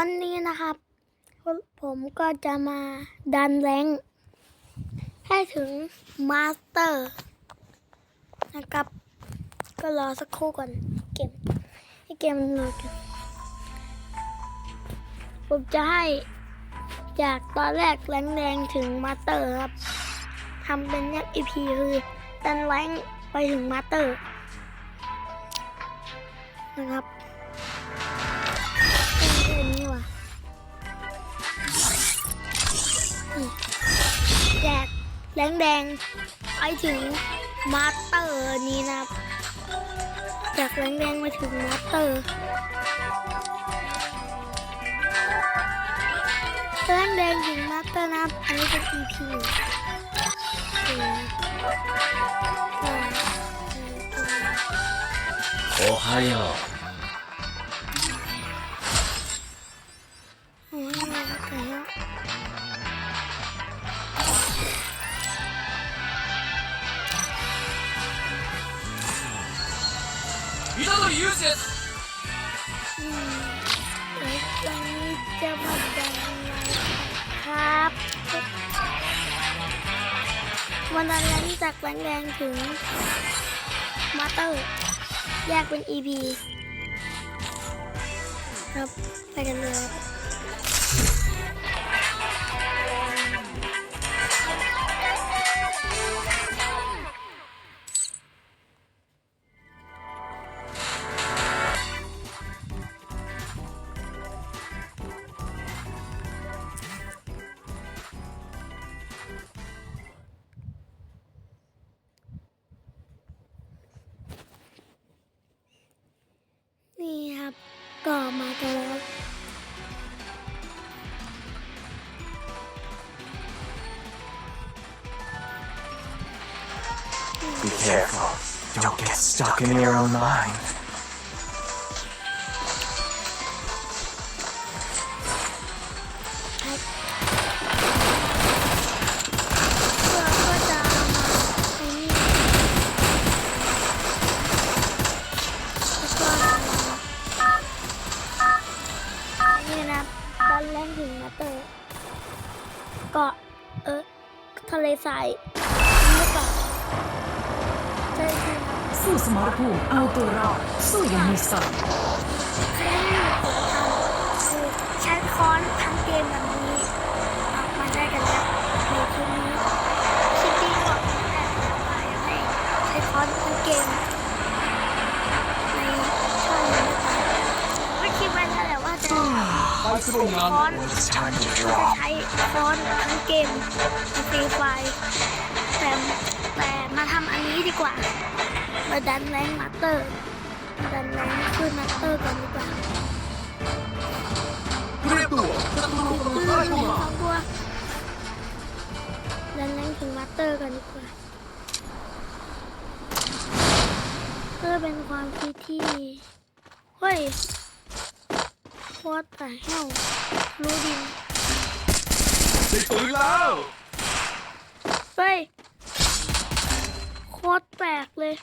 วันนี้นะครับ ผมก็จะมาดันแรงให้ถึงมาสเตอร์นะครับ ก็รอสักครู่ก่อนเกมให้เกมมันโหลดกันผมจะให้จากตอนแรกแรงแรงถึงมาสเตอร์ครับทำเป็นเนี่ย EP คือดันแรงไปถึงมาสเตอร์นะครับ แรงแดงไปถึงมาสเตอร์นี้นะจากแรงแดงมาถึงมาสเตอร์แรงแดงถึงมาสเตอร์นะอันนี้เป็น EP หนึ่งโอ้ฮายอ วันนั้นแรงจากแรงแดงถึงมาเตอร์แยกเป็น EP ครับ ไปกันเลย ก็มากันแล้ว Be careful. Don't get stuck in your own mind. สู้สมรภูมิเอาตัวรอดสู้อยังมีสติแค่นี้ผมทำคือใช้ค้อนทั้งเกมแบบนี้ออกมาได้กันแล้วในคลิปนี้คลิปนี้ก็แต่ว่าอยากให้ใช้ค้อนทั้งเกมในช่องนี้นะคะไม่คิดไว้แล้วแหละว่าจะใช้ค้อนจะใช้ค้อนทั้งเกมในฟรีไฟแต่แต่มาทำอันนี้ดีกว่า มาดันแรงมาเตอร์ ดันแรงขึ้นมาเตอร์ก่อนดีกว่าเรียบตัวศัตรูกำลังเข้าตัวดันแรงถึงมาเตอร์ก่อนดีกว่าเพื่อเป็นความคิดที่เฮ้ยโคตรแต่เฮลรู้ดิไติดปืนแล้วเฮ้ยคตรแปลกเลย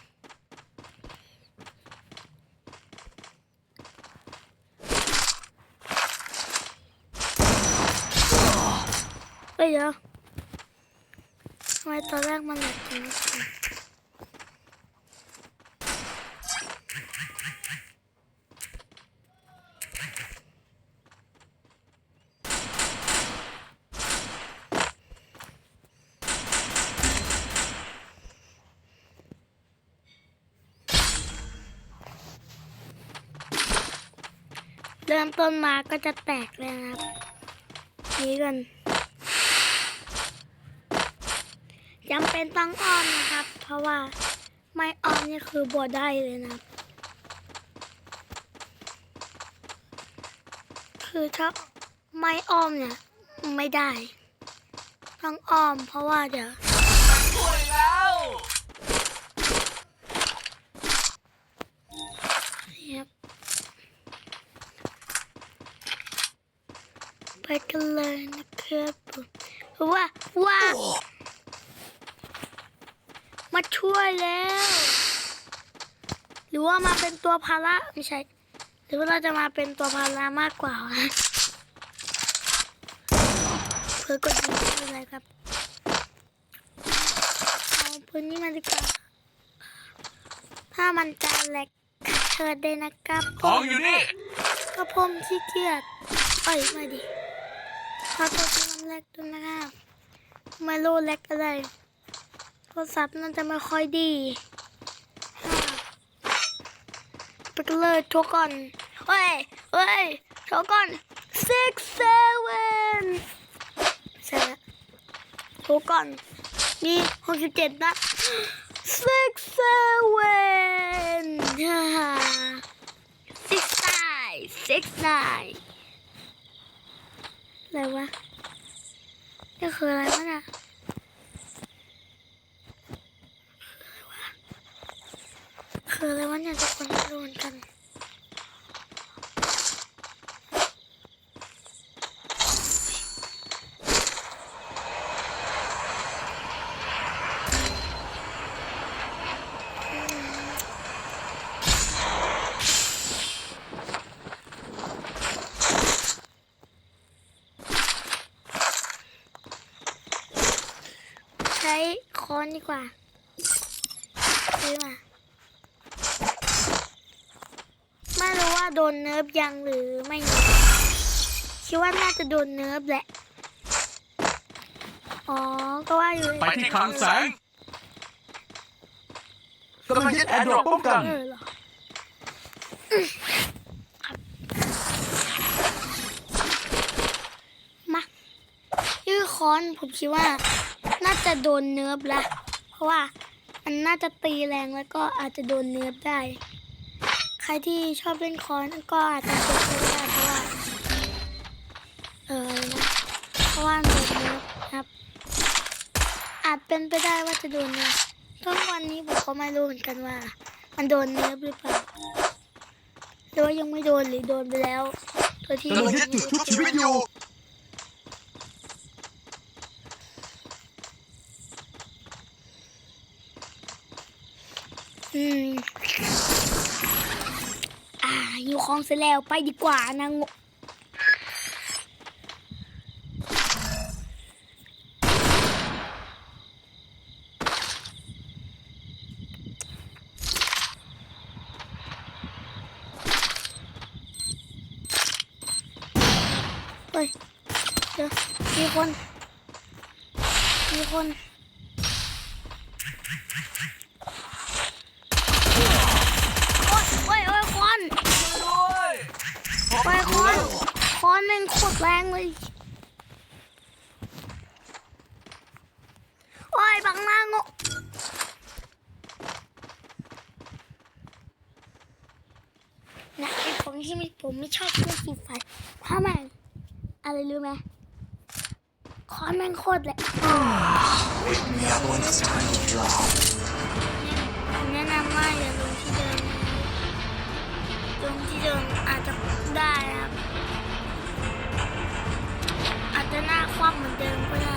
เฮ้ยเดี๋ยวทำไมตอนแรกมันแบบนี้เริ่มต้นมาก็จะแตกเลยนะครับ นี่กัน จำ เป็นต้องอ้อมนะครับ เพราะว่าไม่อ้อมนี่คือบัวได้เลยนะครับคือถ้าไม่อ้อมเนี่ยไม่ได้ ต้องอ้อม เพราะว่าเดี๋ยวป่วยแล้วนี่ครับไปกันเลยนะครับผมเพราะว่าว้าว มาช่วยแล้ว หรือว่ามาเป็นตัวภาระไม่ใช่ หรือว่าเราจะมาเป็นตัวภาระมากกว่าวะเพื่อกดยิงไม่เป็นไรครับเอาพื้นนี้มาดีกว่าถ้ามันจะแหลกเชิญได้นะครับของอยู่นี่ก็ผมขี้เกียจเอ้ยไม่ดิขอตัวที่มันแหลกด้วยนะครับไม่รู้แหลกอะไร โทรศัพท์น่าจะไม่ค่อยดีไปกันเลยโทรก่อนเฮ้ยเฮ้ยโทรก่อน six seven ใช่แล้วโทรก่อนมีหกสิบเจ็ดนัด six seven six nine six nine อะไรวะนี่คืออะไรวะน่ะ คืออะไรวะเนี่ยทุกคนไม่รู้เหมือนกันใช้ค้อนดีกว่าซื้อมา ไม่รู้ว่า โดนเนิร์ฟยังหรือไม่เนิร์ฟคิดว่าน่าจะโดนเนิร์ฟแหละ อ๋อ ก็ว่าอยู่ไปที่คลังแสงกำลังยึดแอร์ดรอปป้องกัน เออเหรออืมครับมาชื่อค้อนผมคิดว่า น่าจะโดนเนิร์ฟละ เพราะว่ามันน่าจะตีแรงแล้วก็อาจจะโดนเนิร์ฟได้ ใครที่ชอบเล่นค้อนก็อาจจะเจ็บได้เพราะว่าเออนะเพราะว่าโดนเนิร์ฟครับ อาจเป็นไปได้ว่าจะโดนเนิร์ฟทุกวันนี้ผมก็ไม่รู้เหมือนกันว่า มันโดนเนิร์ฟหรือเปล่าหรือว่ายังไม่โดนหรือโดนไปแล้วโดยที่กำลังยึดจุดชุบชีวิตอยู่อืม อ่า อยู่ คลองเสร็จแล้วไปดีกว่านะงเฮ้ยเดี๋ยวมีคนมีคน โอ๊ยโอ๊ยโอ๊ยควัน ด้วย โอ๊ยควันควันแม่ง โคตรแรงเลยโอ๊ยบังหน้างกนะไอผมที่ไม่ผมไม่ชอบเล่นฟรีไฟเพราะม่งอะไรรู้ไหมคอนแม่งโคตรแรง Wake me up when it's time to drop. แนะนำว่าอย่าลงที่เดิมลงที่เดิมอาจจะได้นะครับ คว่ำเหมือนเดิมก็ได้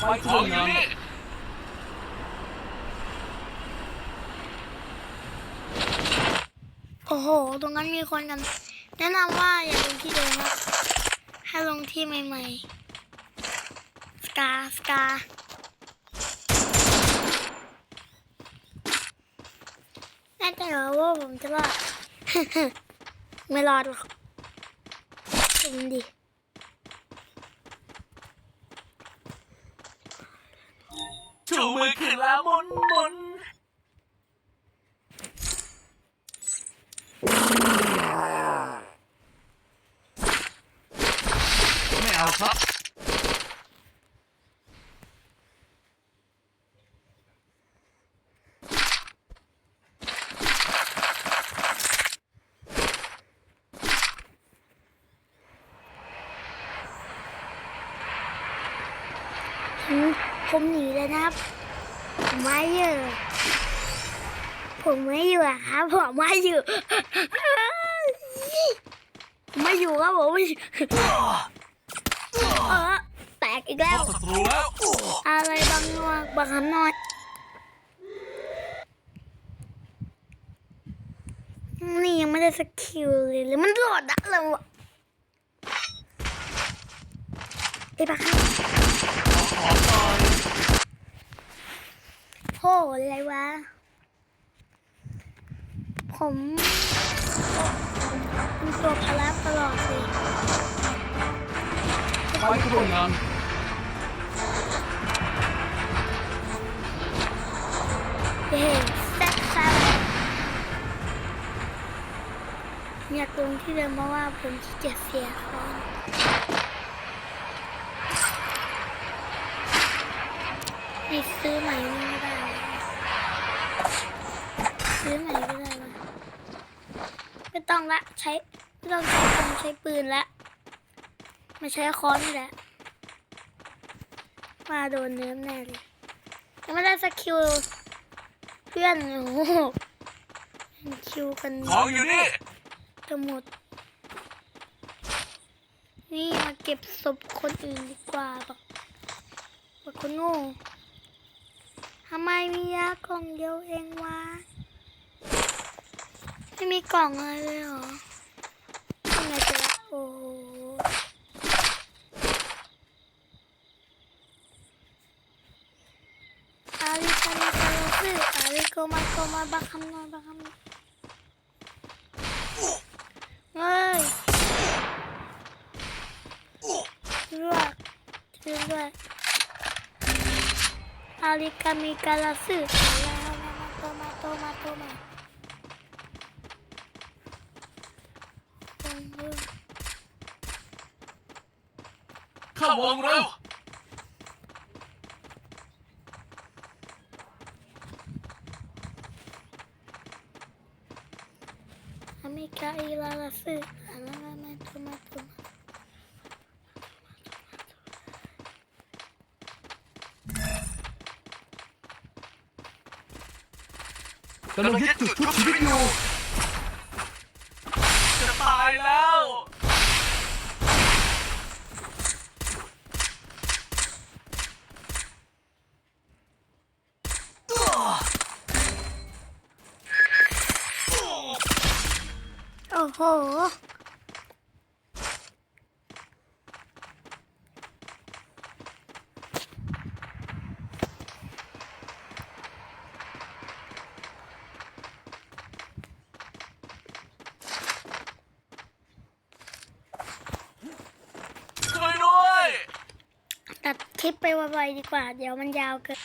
ของอยู่นี่โอ้โห ตรงนั้นมีคนกัน แนะนำว่าอย่าลงที่เดิมครับให้ลงที่ใหม่ๆ สกา สกาแน่ใจเหรอว่าผมจะรอด ไม่รอดหรอก จริงดิชูมือขึ้นแล้วหมุนหมุนไม่เอาครับ ผมหนีเลยนะครับ ผมไม่อยู่ผมไม่อยู่อะครับผมไม่อยู่มไม่อยู่ครับผมไม่อยู่เออแตกอีกแล้ว ศัตรูแล้วอะไรบางนัวบางคำน้อยนี่ยังไม่ได้สกิลเลยหรือมันโหลดอะเลยวะไอ้ปะครับขอหน่อย หอะไรวะ ผมเป็นตัวพละตลอดเลยไปกระโดดยังเย้แซ่บซ่าเนี่ยตรงที่เดิมมาว่าผมขี้เกียจเสียคอนนี่ซื้อใหม่นี่ไม่ได้ ซื้อใหม่ก็ได้วะไม่ต้องละใช้ไม่ต้องใช้คงใช้ปืนละมาใช้ค้อนนี่แหละมาโดนเนื้อแน่เลยยังไม่ได้สกิลเพื่อนโอ้โหเห็นคิวกันของอยู่นี่จะหมด นี่มาเก็บศพคนอื่นดีกว่าแบบแบบคนโง่ทำไมมียากล่องเดียวเองวะ ไม่มีกล่องอะไรเลยเหรอทำไมจะโอ้โอาริคาริคาริสึอาริโกมาโกมาบักคำนอยบักคำนอยเฮ้ยเลือกเลือกด้วอาริคามิกาลาสึแล้วมาโตมาโตมาโตมา เข้าวงเร็วอเมริกาอีลาลาสึอะไรมามาโตมาโตมากำลังยึดจุดชุบชีวิตอยู่ อ้โหช่วยด้วยตัดคลิปไปไวๆดีกว่า เดี๋ยวมันยาวเกิน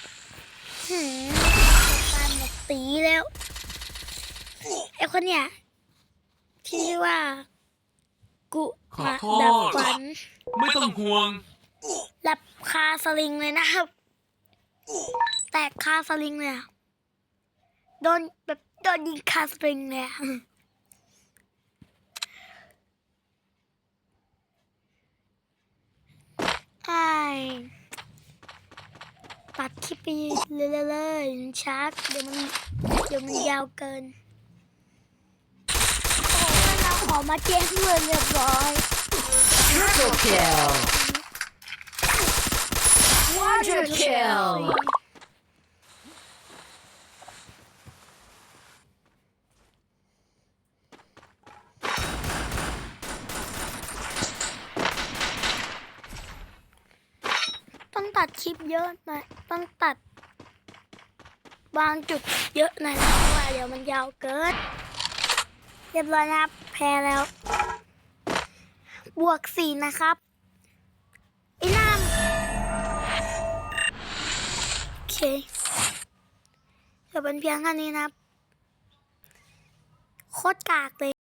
หืมการหมดตีแล้วไอ้คนเนี้ย ที่ชื่อว่า กุขอมาโทดับษฝันไม่ต้องห่วง รับคาสลิงเลยนะครับ แตกคาสลิงเลยอะโดนแบบโดนยิงคาสลิงเลยอะไอ้ตัดคลิปไปเลยๆเลยชาร์จเดี๋ยวมันเดี๋ยวมันยาวเกินโอ้ ยเราขอมาแจ้งเลยเรียบร้อย Triple kill. Quadra kill. ต้องตัดคลิปเยอะหน่อยต้องตัดบางจุดเยอะหน่อยนะเพราะว่าเดี๋ยวมันยาวเกิน เรียบร้อยนะครับแพ้แล้ว บวกสี่นะครับไอ้น้ำโอเคจะเป็นเพียงแค่นี้นะครับ โคตรกากเลย